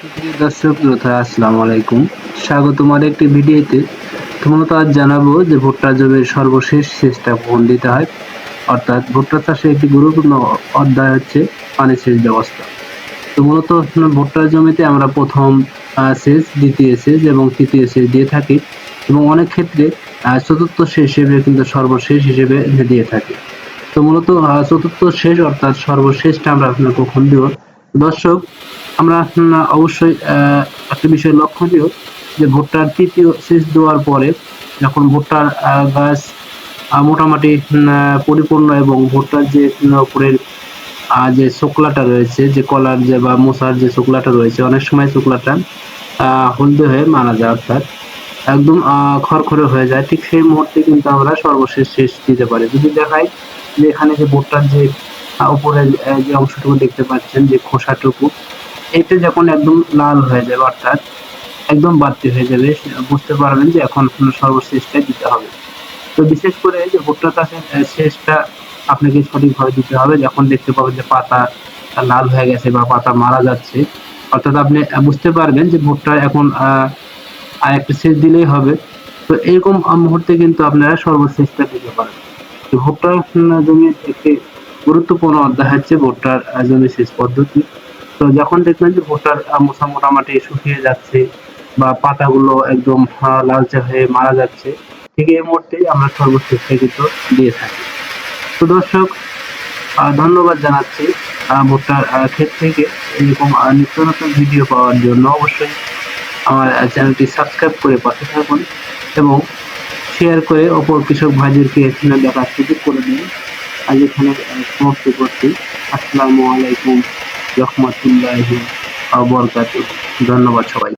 দর্শক, শ্রোতা, আসসালামু আলাইকুম। স্বাগত তোমার একটি ভিডিওতে। তোমাকে আজ জানাব যে ভুট্টা জমির সর্বশেষ সেচটা কখন দিতে হয়। অর্থাৎ ভুট্টা চাষে একটি গুরুত্বপূর্ণ অধ্যায় হচ্ছে পানি সেচ ব্যবস্থা। তো মূলত ভুট্টার জমিতে আমরা প্রথম সেচ, দ্বিতীয় সেচ এবং তৃতীয় সেচ দিয়ে থাকি এবং অনেক ক্ষেত্রে চতুর্থ সেচ হিসেবে কিন্তু সর্বশেষ হিসেবে দিয়ে থাকি। তো মূলত চতুর্থ শেষ অর্থাৎ সর্বশেষটা আমরা আপনার কখন দর্শক আমরা অবশ্যই একটা বিষয় লক্ষণীয় যে ভুট্টার তৃতীয় সেচ দেওয়ার পরে যখন ভুট্টার গাছ মোটামুটি পরিপূর্ণ এবং ভুট্টার যে উপরের যে শুক্লাটা রয়েছে, যে কলার যে বা মশার যে শুক্লাটা রয়েছে, অনেক সময় শুক্লাটা হলদে হয়ে মারা যায় অর্থাৎ একদম খড়খড়ে হয়ে যায়। ঠিক সেই মুহূর্তে কিন্তু আমরা সর্বশেষ শেষ দিতে পারি। যদি দেখাই যে এখানে যে ভুট্টার যে উপরের যে অংশটুকু দেখতে পাচ্ছেন, যে খোসাটুকু এটা যখন একদম লাল হয়ে যাবে, অর্থাৎ একদম বাড়তি হয়ে যাবে, বুঝতে পারবেন যে এখন আপনার সর্বশেষটা দিতে হবে। তো বিশেষ করে যে ভুট্টা চাষের শেষটা আপনাকে সঠিকভাবে দিতে হবে। যখন দেখতে পাবেন যে পাতা লাল হয়ে গেছে বা পাতা মারা যাচ্ছে, অর্থাৎ আপনি বুঝতে পারবেন যে ভুট্টা এখন আর একটা শেষ দিলেই হবে। তো এরকম মুহূর্তে কিন্তু আপনারা সর্বশেষটা দিতে পারেন। ভুট্টার জমির একটি গুরুত্বপূর্ণ অধ্যায় হচ্ছে ভুট্টার জমি সেচ পদ্ধতি। তো যখন দেখবেন যে ভুট্টার মোছা মোটামুটি শুকিয়ে যাচ্ছে বা পাতাগুলো একদম লালচে হয়ে মারা যাচ্ছে, ঠিক এই মুহূর্তেই আমরা সর্বশেষটা কিন্তু দিয়ে থাকি। তো দর্শক ধন্যবাদ জানাচ্ছি ভুট্টার ক্ষেত থেকে এরকম নিত্য নতুন ভিডিও পাওয়ার জন্য অবশ্যই আমার চ্যানেলটি সাবস্ক্রাইব করে পাশে থাকুন এবং শেয়ার করে অপর কৃষক ভাইদেরকে এখানে দেখার সুযোগ করে দিন। আজ এখানে সমাপ্ত করছি। আসসালামু আলাইকুম। রহমতুল্লাহি ওয়া বারাকাতুহু ধন্যবাদ সবাই